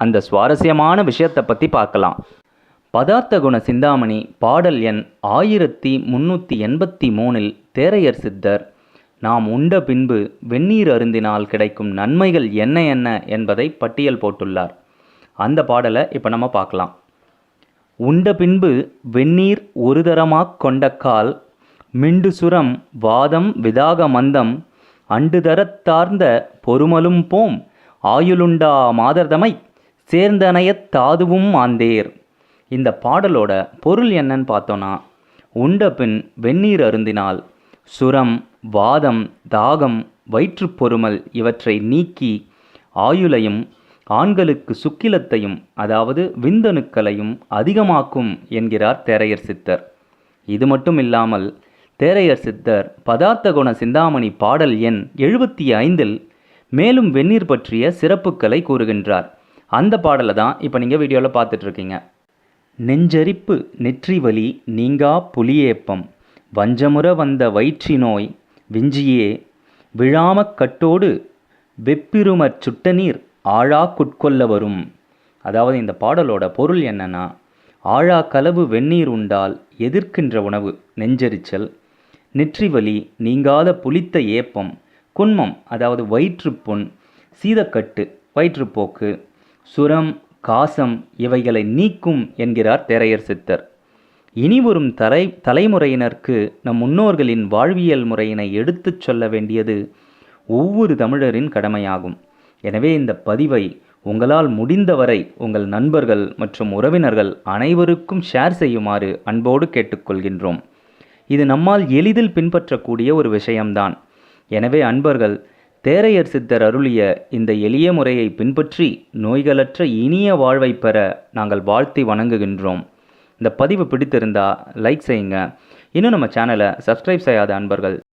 அந்த சுவாரஸ்யமான விஷயத்தை பற்றி பார்க்கலாம். பதார்த்த குண சிந்தாமணி பாடல் எண் ஆயிரத்தி முன்னூற்றி எண்பத்தி மூணில் தேரையர் சித்தர் நாம் உண்ட பின்பு வெந்நீர் அருந்தினால் கிடைக்கும் நன்மைகள் என்ன என்ன என்பதை பட்டியல் போட்டுள்ளார். அந்த பாடலை இப்போ நம்ம பார்க்கலாம். உண்ட பின்பு வெந்நீர் ஒரு தரமாக கொண்ட கால் மிண்டு சுரம் வாதம் விதாக மந்தம் அண்டு தரத்தார்ந்த பொறுமலும் போம் ஆயுளுண்டா மாதர்தமை சேர்ந்தனையத் தாதுவும் ஆந்தேர். இந்த பாடலோட பொருள் என்னன்னு பார்த்தோன்னா உண்ட பின் வெந்நீர் அருந்தினால் சுரம் வாதம் தாகம் வயிற்றுப் பொறுமல் இவற்றை நீக்கி ஆயுளையும் ஆண்களுக்கு சுக்கிலத்தையும் அதாவது விந்தணுக்களையும் அதிகமாக்கும் என்கிறார் தேரையர் சித்தர். இது மட்டும் இல்லாமல் தேரையர் சித்தர் பதார்த்த குண சிந்தாமணி பாடல் எண் எழுபத்தி ஐந்தில் மேலும் வெந்நீர் பற்றிய சிறப்புக்களை கூறுகின்றார். அந்த பாடலை தான் இப்போ நீங்கள் வீடியோவில் பார்த்துட்ருக்கீங்க. நெஞ்சரிப்பு நெற்றி வலி நீங்கா புலியேப்பம் வஞ்சமுற வந்த வயிற்றி நோய் விஞ்சியே விழாமக் கட்டோடு வெப்பிருமற் சுட்டநீர் ஆழா குட்கொள்ள வரும். அதாவது இந்த பாடலோட பொருள் என்னன்னா ஆழா கலவு வெந்நீர் உண்டால் எதிர்க்கின்ற உணவு நெஞ்செரிச்சல். நெற்றிவலி நீங்காத புளித்த ஏப்பம் குன்மம் அதாவது வயிற்றுப்புண் சீதக்கட்டு வயிற்றுப்போக்கு சுரம் காசம் இவைகளை நீக்கும் என்கிறார் தேரையர் சித்தர். இனி வரும் தலை தலைமுறையினருக்கு நம் முன்னோர்களின் வாழ்வியல் முறையினை எடுத்துச் சொல்ல வேண்டியது ஒவ்வொரு தமிழரின் கடமையாகும். எனவே இந்த பதிவை உங்களால் முடிந்தவரை உங்கள் நண்பர்கள் மற்றும் உறவினர்கள் அனைவருக்கும் ஷேர் செய்யுமாறு அன்போடு கேட்டுக்கொள்கின்றோம். இது நம்மால் எளிதில் பின்பற்றக்கூடிய ஒரு விஷயம்தான். எனவே அன்பர்கள் தேரையர் சித்தர் அருளிய இந்த எளிய முறையை பின்பற்றி நோய்களற்ற இனிய வாழ்வை பெற நாங்கள் வாழ்த்தி வணங்குகின்றோம். இந்த பதிவு பிடித்திருந்தா லைக் செய்யுங்க. இன்னும் நம்ம சேனலை சப்ஸ்கிரைப் செய்யாத அன்பர்கள்